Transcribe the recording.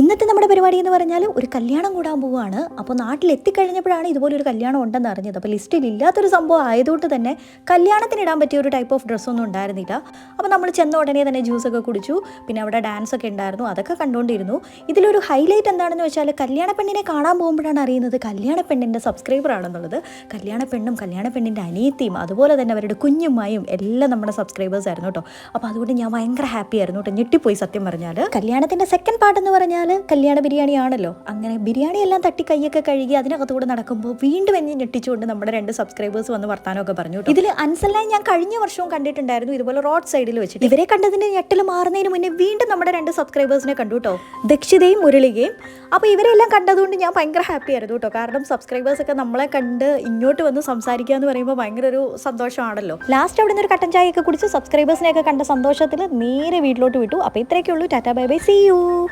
ഇന്നത്തെ നമ്മുടെ പരിപാടി എന്ന് പറഞ്ഞാൽ ഒരു കല്യാണം കൂടാൻ പോവുകയാണ് അപ്പോൾ നാട്ടിൽ എത്തിക്കഴിഞ്ഞപ്പോഴാണ് ഇതുപോലെ ഒരു കല്യാണം ഉണ്ടെന്ന് അറിഞ്ഞത്. അപ്പോൾ ലിസ്റ്റിൽ ഇല്ലാത്തൊരു സംഭവം ആയതുകൊണ്ട് തന്നെ കല്യാണത്തിന് ഇടാൻ പറ്റിയ ഒരു ടൈപ്പ് ഓഫ് ഡ്രസ്സൊന്നും ഉണ്ടായിരുന്നില്ല. അപ്പോൾ നമ്മൾ ചെന്ന ഉടനെ തന്നെ ജ്യൂസൊക്കെ കുടിച്ചു. പിന്നെ അവിടെ ഡാൻസ് ഒക്കെ ഉണ്ടായിരുന്നു. അതൊക്കെ കണ്ടുകൊണ്ടിരുന്നു ഇതിലൊരു ഹൈലൈറ്റ് എന്താണെന്ന് വെച്ചാൽ കല്യാണ പെണ്ണിനെ കാണാൻ പോകുമ്പോഴാണ് അറിയുന്നത് കല്യാണ പെണ്ണിന്റെ സബ്സ്ക്രൈബർ ആണെന്നുള്ളത്. കല്യാണ പെണ്ണും കല്യാണ പെണ്ണിന്റെ അനിയത്തിയും അതുപോലെ തന്നെ അവരുടെ കുഞ്ഞുമായും എല്ലാം നമ്മുടെ സബ്സ്ക്രൈബേഴ്സ് ആയിരുന്നു കേട്ടോ അപ്പോൾ അതുകൊണ്ട് ഞാൻ ഭയങ്കര ഹാപ്പി ആയിരുന്നു കേട്ടോ ഞെട്ടിപ്പോയി സത്യം പറഞ്ഞാൽ കല്യാണത്തിന്റെ സെക്കൻഡ് പാർട്ട് എന്ന് പറഞ്ഞാൽ കല്യാണ ബിരിയാണി ആണല്ലോ അങ്ങനെ ബിരിയാണി എല്ലാം തട്ടി കൈയൊക്കെ കഴുകി അതിനകത്തൂടെ നടക്കുമ്പോൾ വീണ്ടും എന്നെ ഞെട്ടിച്ചുകൊണ്ട് നമ്മുടെ രണ്ട് സബ്സ്ക്രൈബേഴ്സ് വന്ന് വർത്താനമൊക്കെ പറഞ്ഞു ഇതിൽ അൻസലായി ഞാൻ കഴിഞ്ഞ വർഷവും കണ്ടിട്ടുണ്ടായിരുന്നു ഇതുപോലെ റോഡ് സൈഡിൽ വെച്ചിട്ട്. ഇവരെ കണ്ടതിന് ഞെട്ടൽ മാറുന്നതിന് മുന്നേ വീണ്ടും നമ്മുടെ രണ്ട് സബ്സ്ക്രൈബേഴ്സിനെ കണ്ടു കേട്ടോ. ദക്ഷിതയും മുരളികയും. അപ്പോൾ ഇവരെല്ലാം കണ്ടതുകൊണ്ട് ഞാൻ ഭയങ്കര ഹാപ്പി ആയിരുന്നു കേട്ടോ. കാരണം സബ്സ്ക്രൈബേഴ്സ് ഒക്കെ നമ്മളെ കണ്ട് ഇങ്ങോട്ട് വന്ന് സംസാരിക്കുക എന്ന് പറയുമ്പോൾ ഭയങ്കര ഒരു സന്തോഷമാണല്ലോ. ലാസ്റ്റ് അവിടെ നിന്ന് ഒരു കട്ടൻ ചായയൊക്കെ കുടിച്ച് സബ്സ്ക്രൈബേഴ്സിനെയൊക്കെ കണ്ട സന്തോഷത്തിൽ നേരെ വീട്ടിലോട്ട് വിട്ടു. അപ്പോൾ ഇത്രയൊക്കെ ഉള്ളൂ. Tata bye bye. See you